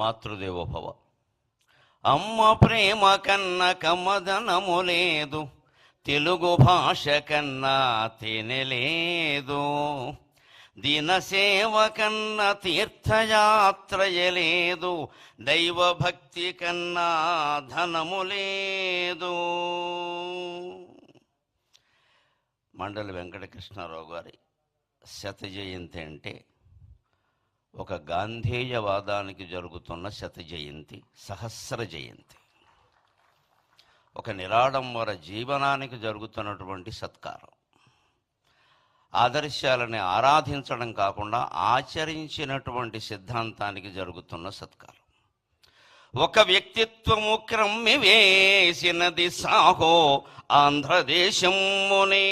మాతృదేవోభవ. అమ్మ ప్రేమ కన్న కమ్మదనము లేదు తెలుగు భాష కన్నా తినలేదు దినసేవ కన్న తీర్థయాత్రయలేదు దైవభక్తి కన్నా ధనము లేదు. మండలి వెంకటకృష్ణారావు గారి శత జయంతి అంటే ఒక గాంధేయవాదానికి జరుగుతున్న శత జయంతి సహస్ర జయంతి. ఒక నిరాడంబర జీవనానికి జరుగుతున్నటువంటి సత్కారం. ఆదర్శాలని ఆరాధించడం కాకుండా ఆచరించినటువంటి సిద్ధాంతానికి జరుగుతున్న సత్కారం. ఒక వ్యక్తిత్వము క్రమ్మి వేసినది సాహో ఆంధ్రదేశమునే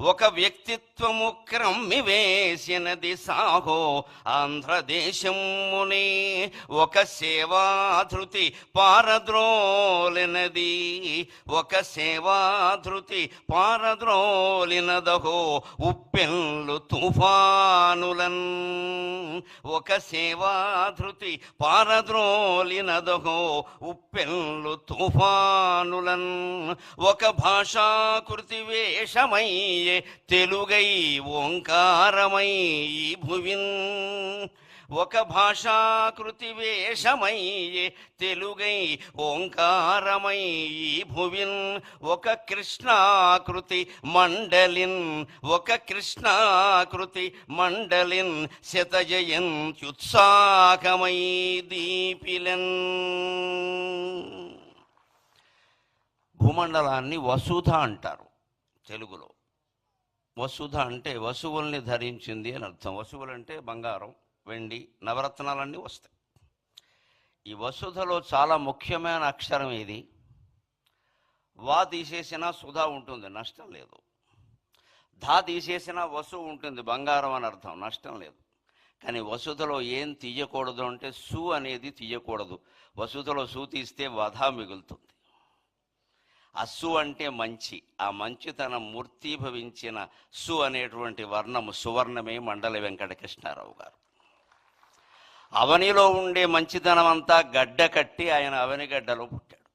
ఒక వ్యక్తిత్వము క్రమ్మి వేసినది సాహో ఆంధ్రదేశముని. ఒక సేవాధృతి పారద్రోలినది. ఒక సేవాధృతి పారద్రోలినదహో ఉప్పెల్లు తుఫానులన్. ఒక సేవాధృతి పారద్రోలినదహో ఉప్పెల్లు తుఫానులన్. ఒక భాషాకృతి వేషమయ్య తెలుగై ఓంకారమై ఈ భువిన్. ఒక భాషాకృతి వేషమయ్యే తెలుగై ఓంకారమై భువిన్. ఒక కృష్ణాకృతి మండలిన్. ఒక కృష్ణాకృతి మండలిన్ శతజయంత్యుత్సాహమై దీపిలన్. భూమండలాన్ని వసుధ అంటారు తెలుగులో. వసుధ అంటే వసువుల్ని ధరించింది అని అర్థం. వసువులు అంటే బంగారం వెండి నవరత్నాలన్నీ వస్తాయి. ఈ వసుధలో చాలా ముఖ్యమైన అక్షరం ఇది వా తీసేసినా సుధా ఉంటుంది నష్టం లేదు. ధా తీసేసినా వసువు ఉంటుంది బంగారం అని అర్థం నష్టం లేదు. కానీ వసుధలో ఏం తీయకూడదు అంటే సు అనేది తీయకూడదు. వసుధలో సు తీస్తే వధ మిగులుతుంది. అస్సు అంటే మంచి. ఆ మంచితనం మూర్తీభవించిన సు అనేటువంటి వర్ణము సువర్ణమే మండల వెంకటకృష్ణారావు గారు. అవనిలో ఉండే మంచితనం అంతా గడ్డ కట్టి ఆయన అవనిగడ్డలో పుట్టాడు.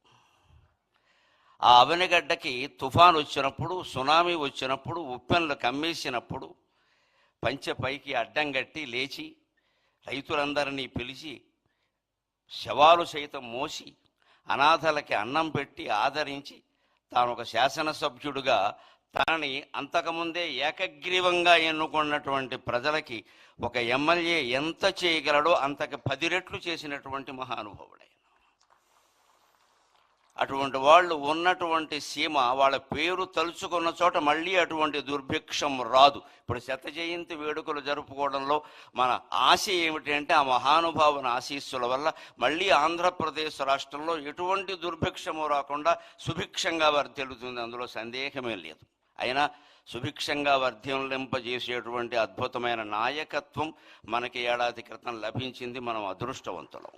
ఆ అవనిగడ్డకి తుఫాన్ వచ్చినప్పుడు సునామీ వచ్చినప్పుడు ఉప్పెన్లు కమ్మేసినప్పుడు పంచె పైకి అడ్డం కట్టి లేచి రైతులందరినీ పిలిచి శవాలు సైతం మోసి అనాథలకి అన్నం పెట్టి ఆదరించి తాను ఒక శాసనసభ్యుడుగా తనని అంతకుముందే ఏకగ్రీవంగా ఎన్నుకున్నటువంటి ప్రజలకి ఒక ఎమ్మెల్యే ఎంత చేయగలడో అంతకు పది రెట్లు చేసినటువంటి మహానుభావుడే. అటువంటి వాళ్ళు ఉన్నటువంటి సీమ వాళ్ళ పేరు తలుచుకున్న చోట మళ్ళీ అటువంటి దుర్భిక్షం రాదు. ఇప్పుడు శత జయంతి వేడుకలు జరుపుకోవడంలో మన ఆశ ఏమిటి అంటే ఆ మహానుభావుని ఆశీస్సుల వల్ల మళ్ళీ ఆంధ్రప్రదేశ్ రాష్ట్రంలో ఎటువంటి దుర్భిక్షము రాకుండా సుభిక్షంగా వర్ధిల్లుతుంది అందులో సందేహమే లేదు. అయినా సుభిక్షంగా వర్ధింలింపజేసేటువంటి అద్భుతమైన నాయకత్వం మనకి ఏడాది క్రితం లభించింది మనం అదృష్టవంతులం.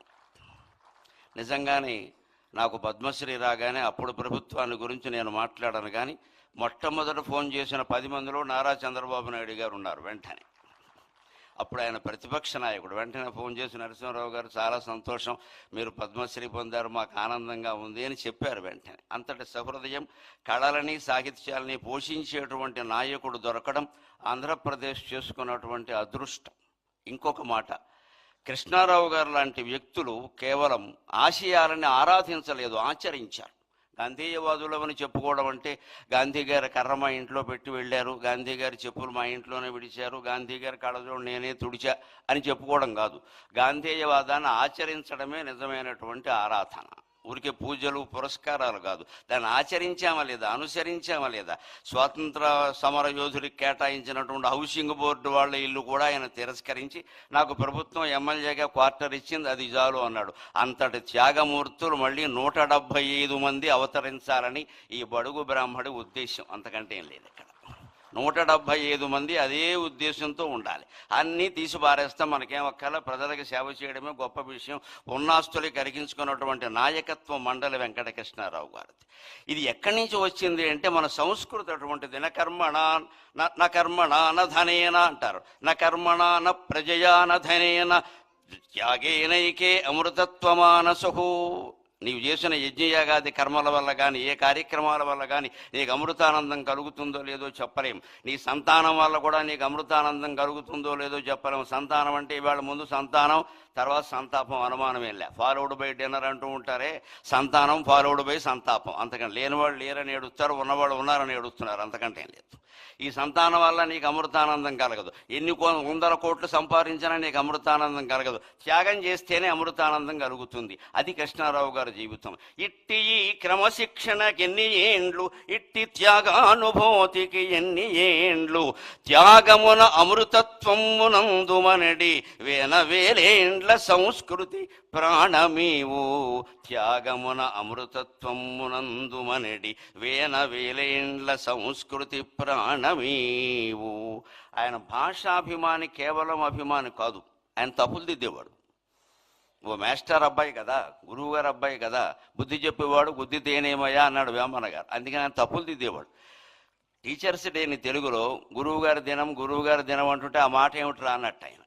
నిజంగానే నాకు పద్మశ్రీ రాగానే అప్పుడు ప్రభుత్వాన్ని గురించి నేను మాట్లాడను కానీ మొట్టమొదట ఫోన్ చేసిన పది మందిలో నారా చంద్రబాబు నాయుడు గారు ఉన్నారు వెంటనే. అప్పుడు ఆయన ప్రతిపక్ష నాయకుడు. వెంటనే ఫోన్ చేసి నరసింహారావు గారు చాలా సంతోషం. మీరు పద్మశ్రీ పొందారు మాకు ఆనందంగా ఉంది అని చెప్పారు వెంటనే. అంతటి సహృదయం కళలని సాహిత్యాలని పోషించేటువంటి నాయకుడు దొరకడం ఆంధ్రప్రదేశ్ చేసుకున్నటువంటి అదృష్టం. ఇంకొక మాట కృష్ణారావు గారు లాంటి వ్యక్తులు కేవలం ఆశయాలని ఆరాధించలేదు ఆచరించారు. గాంధీయవాదులమని చెప్పుకోవడం అంటే గాంధీ గారి కర్ర మా ఇంట్లో పెట్టి వెళ్ళారు గాంధీ గారి చెప్పులు మా ఇంట్లోనే విడిచారు గాంధీ గారి కళ్ళజో నేనే తుడిచా అని చెప్పుకోవడం కాదు. గాంధీయవాదాన్ని ఆచరించడమే నిజమైనటువంటి ఆరాధన. ఊరికే పూజలు పురస్కారాలు కాదు. దాన్ని ఆచరించామా లేదా అనుసరించామా లేదా? స్వాతంత్ర సమర యోధుడికి కేటాయించినటువంటి హౌసింగ్ బోర్డు వాళ్ళ ఇల్లు కూడా ఆయన తిరస్కరించి నాకు ప్రభుత్వం ఎమ్మెల్యేగా క్వార్టర్ ఇచ్చింది అది చాలు అన్నాడు. అంతటి త్యాగమూర్తులు మళ్ళీ నూట డెబ్భై ఐదు మంది అవతరించాలని ఈ బడుగు బ్రాహ్మడి ఉద్దేశం. అంతకంటే ఏం లేదు ఇక్కడ. నూట డెబ్భై ఐదు మంది అదే ఉద్దేశంతో ఉండాలి. అన్నీ తీసి పారేస్తాం మనకేం ఒక్కల ప్రజలకు సేవ చేయడమే గొప్ప విషయం. ఉన్నాస్తులు కరిగించుకున్నటువంటి నాయకత్వం మండలి వెంకటకృష్ణారావు గారిది. ఇది ఎక్కడి నుంచి వచ్చింది అంటే మన సంస్కృతి అటువంటిది. న కర్మణ న- న కర్మణ న ధనేన అంటారు. న కర్మణ న ప్రజయా న ధనేన. త్యాగేనైకే అమృతత్వమానసు. నీవు చేసిన యజ్ఞయాగాది కర్మల వల్ల కానీ ఏ కార్యక్రమాల వల్ల కానీ నీకు అమృతానందం కలుగుతుందో లేదో చెప్పలేం. నీ సంతానం వల్ల కూడా నీకు అమృతానందం కలుగుతుందో లేదో చెప్పలేం. సంతానం అంటే ఇవాళ ముందు సంతానం తర్వాత సంతాపం అనుమానం వెళ్ళా ఫాలోడ్ బై డిన్నర్ అంటూ ఉంటారే సంతానం ఫాలోడ్ బై సంతాపం. అంతకంటే లేనివాళ్ళు లేరని ఏడుస్తారు ఉన్నవాళ్ళు ఉన్నారని ఏడుస్తున్నారు. అంతకంటే ఏం లేదు. ఈ సంతానం వల్ల నీకు అమృతానందం కలగదు. ఎన్ని కో- వందల కోట్లు సంపాదించినా నీకు అమృతానందం కలగదు. త్యాగం చేస్తేనే అమృతానందం కలుగుతుంది. అది కృష్ణారావు గారి జీవితం. ఇట్టి ఈ క్రమశిక్షణకి ఎన్ని ఏండ్లు? ఇట్టి త్యాగానుభూతికి ఎన్ని ఏండ్లు? త్యాగమున అమృతత్వమునందుమనడి వేన వేలేండ్లు? సంస్కృతి ప్రాణమీవు? త్యాగమున అమృతత్వమునందుమనడి వేన వేలేండ్ల సంస్కృతి ప్రాణమీవు? ఆయన భాషాభిమాని కేవలం అభిమాని కాదు ఆయన తప్పులు దిద్దేవాడు. ఓ మాస్టర్ అబ్బాయి కదా గురువు గారు అబ్బాయి కదా బుద్ధి చెప్పేవాడు బుద్ధి తేనేమయ్యా అన్నాడు వేమన గారు అందుకని ఆయన తప్పులు దిద్దేవాడు. టీచర్స్ డేని తెలుగులో గురువుగారి దినం గురువుగారి దినం అంటుంటే ఆ మాట ఏమిట్రా అన్నట్టు ఆయన.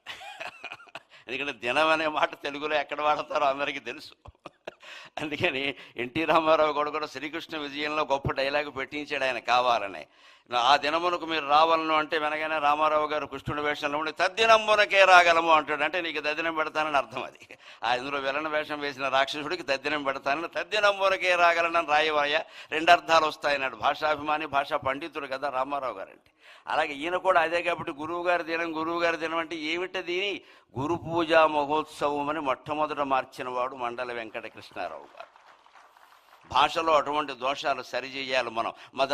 ఎందుకంటే దినం అనే మాట తెలుగులో ఎక్కడ వాడతారో అందరికీ తెలుసు. అందుకని ఎన్టీ రామారావు కూడా కూడా శ్రీకృష్ణ విజయంలో గొప్ప డైలాగ్ పెట్టించాడు ఆయన కావాలని. ఆ దినమునకు మీరు రావాలను అంటే వెనగానే రామారావు గారు కృష్ణుడి వేషంలో ఉండి తద్దినమునకే రాగలము అంటాడు. అంటే నీకు తద్దినం పెడతానని అర్థం అది. ఆ ఇందులో వెలన వేషం వేసిన రాక్షసుడికి తద్దినం పెడతానని తద్దినమునకే రాగలనని రాయవాయ రెండు అర్థాలు వస్తాయన్నాడు భాషాభిమాని భాషా పండితుడు కదా రామారావు గారు అంటే అలాగే ఈయన కూడా అదే కాబట్టి గురువు గారి దినం గురువు గారి దినం అంటే ఏమిటది గురు పూజా మహోత్సవం అని మొట్టమొదట మార్చిన వాడు మండల వెంకట కృష్ణారావు గారు. భాషలో అటువంటి దోషాలు సరిచేయాలి మనం. మద